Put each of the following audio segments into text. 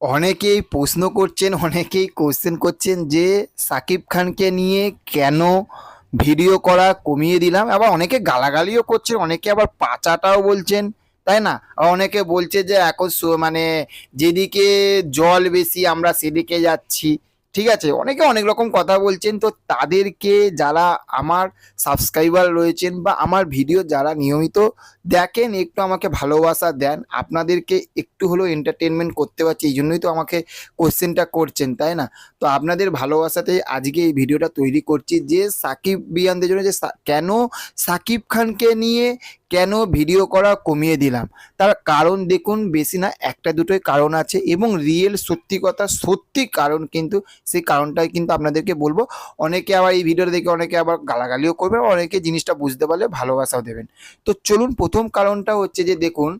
অনেকেই প্রশ্ন করছেন, অনেকেই কোশ্চেন করছেন যে সাকিব খানকে নিয়ে কেন ভিডিও করা কমিয়ে দিলাম? আবার অনেকে গালাগালিও করছেন, অনেকে আবার পাচাটাও বলছেন, তাই না? অনেকে বলছে যে এখন মানে যেদিকে জল বেশি, আমরা সেদিকে যাচ্ছি। ঠিক আছে, অনেকে অনেক রকম কথা বলছেন, তো তাদেরকে যারা আমার সাবস্ক্রাইবার রয়েছেন বা আমার ভিডিও যারা নিয়মিত দেখেন, একটু আমাকে ভালোবাসা দেন, আপনাদেরকে একটু হলেও এন্টারটেনমেন্ট করতে পারছি, এই জন্যই তো আমাকে কোশ্চেনটা করছেন, তাই না? তো আপনাদের ভালোবাসাতে আজকে এই ভিডিওটা তৈরি করছি যে সাকিব বিয়ানদের জন্য যে কেন সাকিব খানকে নিয়ে কেন ভিডিও করা কমিয়ে দিলাম? তার কারণ দেখুন, বেশি না, একটা দুটোই কারণ আছে এবং রিয়েল সত্যি কথা, সত্যি কারণ কিন্তু সেই কারণটাই কিন্তু আপনাদেরকে বলব। অনেকে আবার এই ভিডিওটা দেখে অনেকে আবার গালাগালিও করবেন অনেকে জিনিসটা বুঝতে পারলে ভালোবাসাও দেবেন। তো চলুন, প্রথম কারণটা হচ্ছে যে দেখুন,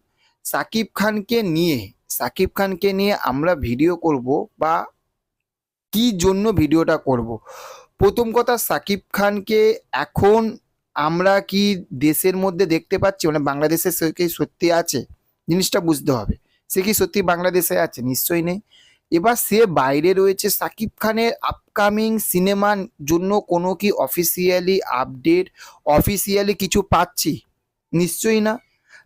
সাকিব খানকে নিয়ে, সাকিব খানকে নিয়ে আমরা ভিডিও করব বা কি জন্য ভিডিওটা করব? প্রথম কথা, সাকিব খানকে এখন আমরা কি দেশের মধ্যে দেখতে পাচ্ছি মানে বাংলাদেশে সে কি সত্যি আছে? জিনিসটা বুঝতে হবে। সে কি সত্যি বাংলাদেশে আছে? নিশ্চয়ই নেই। এবার সে বাইরে রয়েছে সাকিব খানের আপকামিং সিনেমার জন্য কোনো কি অফিসিয়ালি আপডেট অফিসিয়ালি কিছু পাচ্ছি? নিশ্চয়ই না।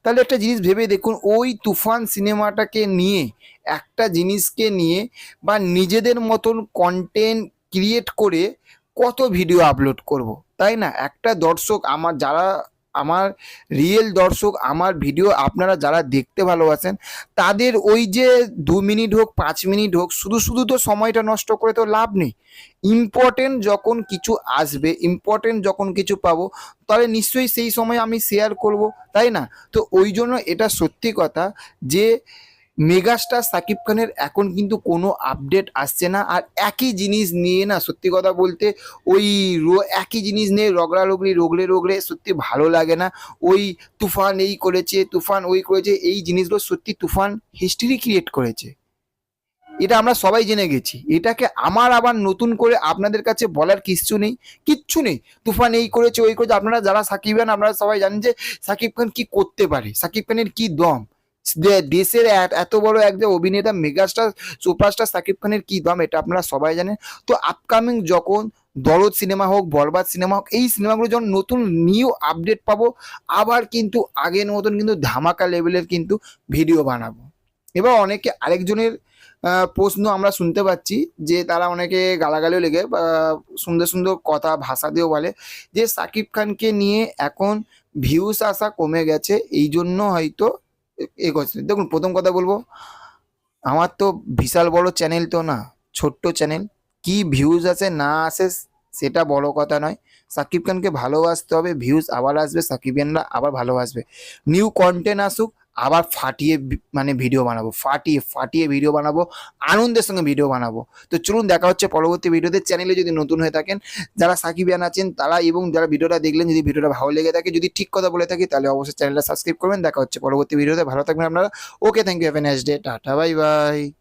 তাহলে একটা জিনিস ভেবে দেখুন, ওই তুফান সিনেমাটাকে নিয়ে, একটা জিনিসকে নিয়ে বা নিজেদের মতন কন্টেন্ট ক্রিয়েট করে কত ভিডিও আপলোড করব, তাই না? একটা দর্শক আমার যারা, আমার রিয়েল দর্শক, আমার ভিডিও আপনারা যারা দেখতে ভালোবাসেন, তাদের ওই যে দু মিনিট হোক, পাঁচ মিনিট হোক, শুধু শুধু তো সময়টা নষ্ট করে তো লাভ নেই। ইম্পর্টেন্ট যখন কিছু আসবে ইম্পর্টেন্ট যখন কিছু পাবো, তাহলে নিশ্চয়ই সেই সময় আমি শেয়ার করব, তাই না? তো ওই জন্য এটা সত্যি কথা যে মেগাস্টার সাকিব খানের এখন কিন্তু কোনো আপডেট আসছে না আর একই জিনিস নিয়ে না সত্যি কথা বলতে ওই একই জিনিস নিয়ে রগড়া রগড়ি, রগড়ে রগড়ে সত্যি ভালো লাগে না। ওই তুফান এই করেছে, তুফান ওই করেছে, এই জিনিসগুলো সত্যি তুফান হিস্ট্রি ক্রিয়েট করেছে। এটা আমরা সবাই জেনে গেছি। এটাকে আমার আবার নতুন করে আপনাদের কাছে বলার কিচ্ছু নেই কিচ্ছু নেই। তুফান এই করেছে, ওই করেছে। আপনারা যারা সাকিব খান, আপনারা সবাই জানেন যে সাকিব খান কি করতে পারে, সাকিব খানের কি দম? দেশের এত- বড় একজন অভিনেতা, মেগাস্টার, সুপারস্টার সাকিব খানের কি দাম এটা আপনারা সবাই জানেন। তো আপকামিং যখন দরদ সিনেমা হোক, বরবাদ সিনেমা হোক, এই সিনেমাগুলো যখন নতুন নিউ আপডেট পাবো, আবার কিন্তু আগের মতন কিন্তু ধামাকা লেভেলের কিন্তু ভিডিও বানাবো। এবার অনেকে আরেকজনের প্রশ্ন আমরা শুনতে পাচ্ছি যে তারা অনেকে গালাগালিও লেগে সুন্দর সুন্দর কথা, ভাষা দিয়েও বলে যে সাকিব খানকে নিয়ে এখন ভিউস আসা কমে গেছে এই জন্য হয়তো এ- করছে। দেখুন, প্রথম কথা বলব, আমার তো বিশাল বড় চ্যানেল তো না, ছোট্ট চ্যানেল কি ভিউজ আছে না আসে, সেটা বড় কথা নয়। সাকিব খানকে ভালোবাসতে হবে ভিউজ আবার আসবে, সাকিব খানরা আবার ভালোবাসবে। নিউ কন্টেন্ট আসুক আবার ফাটিয়ে মানে ভিডিও বানাবো, ফাটিয়ে ফাটিয়ে ভিডিও বানাবো, আনন্দের সঙ্গে ভিডিও বানাবো। তো চলুন দেখা হচ্ছে পরবর্তী ভিডিওতে চ্যানেলে যদি নতুন হয়ে থাকেন, যারা সাকিবিয়ান আছেন, তারা এবং যারা ভিডিওটা দেখলেন, যদি ভিডিওটা ভালো লেগে থাকে, যদি ঠিক কথা বলে থাকি, তাহলে অবশ্যই চ্যানেলটা সাবস্ক্রাইব করবেন। দেখা হচ্ছে পরবর্তী ভিডিওতে ভালো থাকবেন আপনারা। Okay thank you have a nice day tata bye bye